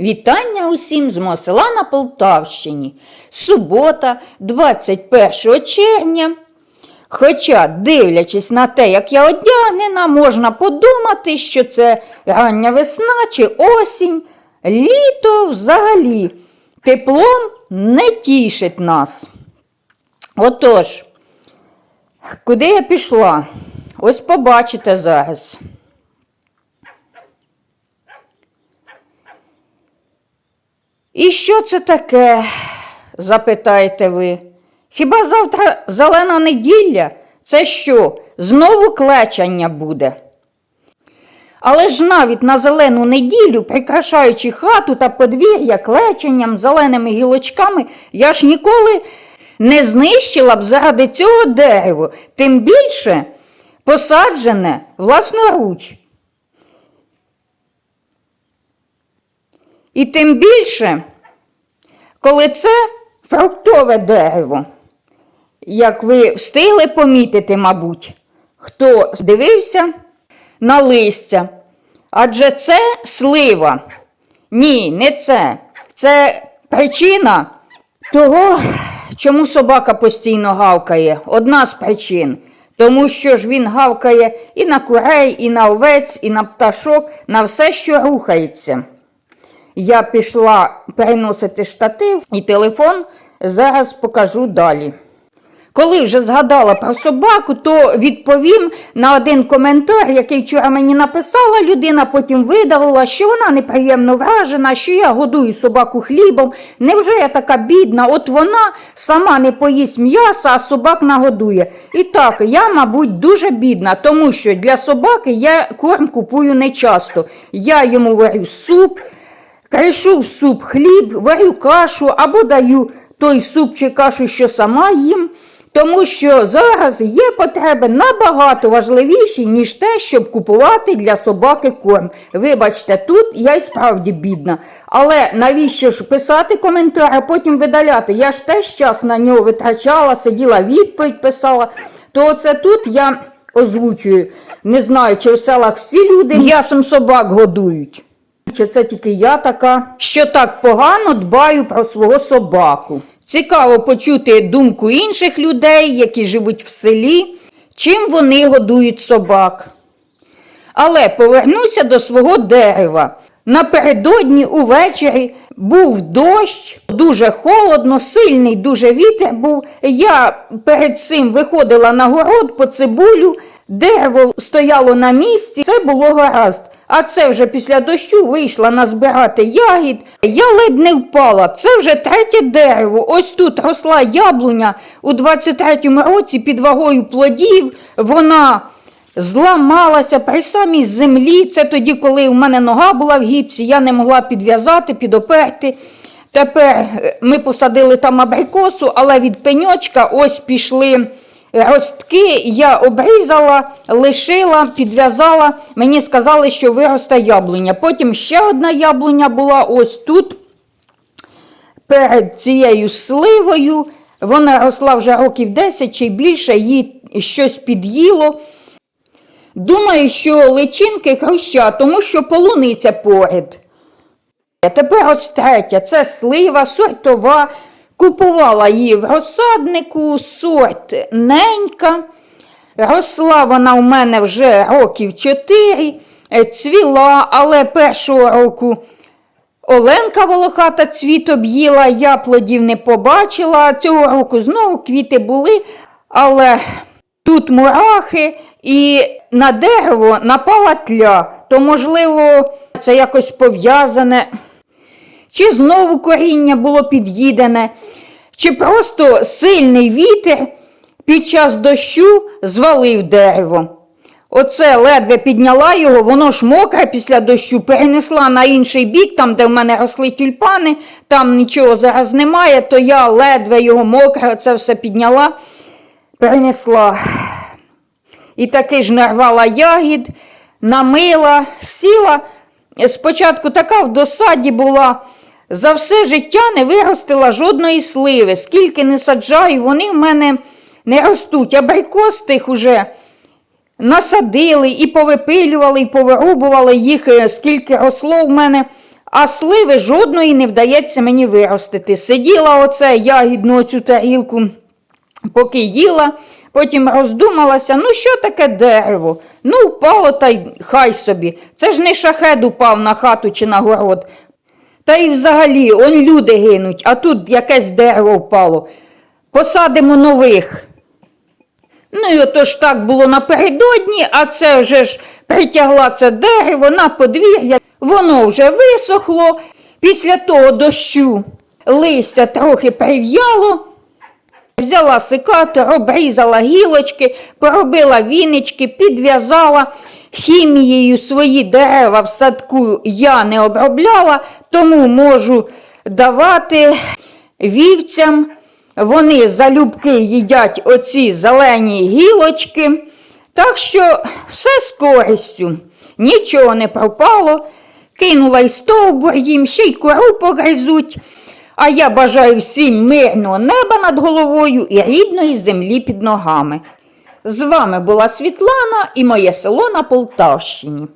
Вітання усім з мого на Полтавщині. Субота, 21 червня. Хоча, дивлячись на те, як я одягнена, можна подумати, що це рання весна чи осінь. Літо взагалі теплом не тішить нас. Отож, куди я пішла? Ось побачите зараз. І що це таке? запитаєте ви. Хіба завтра зелена неділя? Це що, знову клечання буде? Але ж навіть на зелену неділю, прикрашаючи хату та подвір'я клеченням, зеленими гілочками, я ж ніколи не знищила б заради цього дерево, тим більше посаджене власноруч. І тим більше, коли це фруктове дерево. Як ви встигли помітити, мабуть, хто дивився на листя. Адже це слива. Ні, не це. Це причина того, чому собака постійно гавкає. Одна з причин. Тому що ж він гавкає і на курей, і на овець, і на пташок, на все, що рухається. Я пішла переносити штатив і телефон, зараз покажу далі. Коли вже згадала про собаку, то відповім на один коментар, який вчора мені написала людина, потім видалила, що вона неприємно вражена, що я годую собаку хлібом. Невже я така бідна? От вона сама не поїсть м'яса, а собак нагодує. І так, я, мабуть, дуже бідна, тому що для собаки я корм купую не часто. Я йому варю суп, кришу в суп хліб, варю кашу або даю той суп чи кашу, що сама їм. Тому що зараз є потреби набагато важливіші, ніж те, щоб купувати для собаки корм. Вибачте, тут я й справді бідна. Але навіщо ж писати коментар, а потім видаляти? Я ж теж час на нього витрачала, сиділа відповідь писала. То оце тут я озвучую. Не знаю, чи в селах всі люди м'ясом собак годують. Чи це тільки я така, що так погано дбаю про свого собаку? Цікаво почути думку інших людей, які живуть в селі, чим вони годують собак. Але повернуся до свого дерева. Напередодні увечері був дощ, дуже холодно, сильний дуже вітер був. Я перед цим виходила на город по цибулю, дерево стояло на місці, це було гаразд. А це вже після дощу вийшла назбирати ягід. Я ледь не впала. Це вже третє дерево. Ось тут росла яблуня у 23-му році під вагою плодів. Вона зламалася при самій землі. Це тоді, коли в мене нога була в гіпсі, я не могла підв'язати, підоперти. Тепер е, ми посадили там абрикосу, але від пеньочка ось пішли ростки. Я обрізала, лишила, підв'язала. Мені сказали, що виросте яблуня. Потім ще одна яблуня була ось тут, перед цією сливою. Вона росла вже років 10 чи більше, їй щось під'їло. Думаю, що личинки хруща, тому що полуниця поряд. Тепер ось третя, це слива сортова. Купувала її в розсаднику, сорт ненька. Росла вона у мене вже років чотири, е, цвіла, але першого року Оленка волохата цвіт об'їла, я плодів не побачила. Цього року знову квіти були, але тут мурахи і на дерево напала тля, то, можливо, це якось пов'язане. Чи знову коріння було під'їдене, чи просто сильний вітер під час дощу звалив дерево. Оце ледве підняла його, воно ж мокре після дощу, перенесла на інший бік, там, де в мене росли тюльпани, там нічого зараз немає, то я ледве його мокре, це все підняла, перенесла. І таки ж нарвала ягід, намила, сіла. Спочатку така в досаді була. За все життя не виростила жодної сливи. Скільки не саджаю, вони в мене не ростуть. Абрикос тих уже насадили і повипилювали, і повирубували їх, е, скільки росло в мене. а сливи жодної не вдається мені виростити. Сиділа оце ягідну цю тарілку, поки їла, потім роздумалася, ну що таке дерево? Ну, впало та й хай собі. Це ж не шахед упав на хату чи на город. Та й взагалі, он люди гинуть, а тут якесь дерево впало. Посадимо нових. Ну і ото ж так було напередодні, а це вже ж притягла це дерево на подвір'я. Воно вже висохло. Після того дощу листя трохи прив'яло. Взяла секатор, обрізала гілочки, поробила вінички, підв'язала. Хімією свої дерева в садку я не обробляла, тому можу давати вівцям. Вони залюбки їдять оці зелені гілочки. Так що все з користю. Нічого не пропало. Кинула й стовбур їм, ще й кору погризуть. А я бажаю всім мирного неба над головою і рідної землі під ногами. З вами була Світлана і моє село на Полтавщині.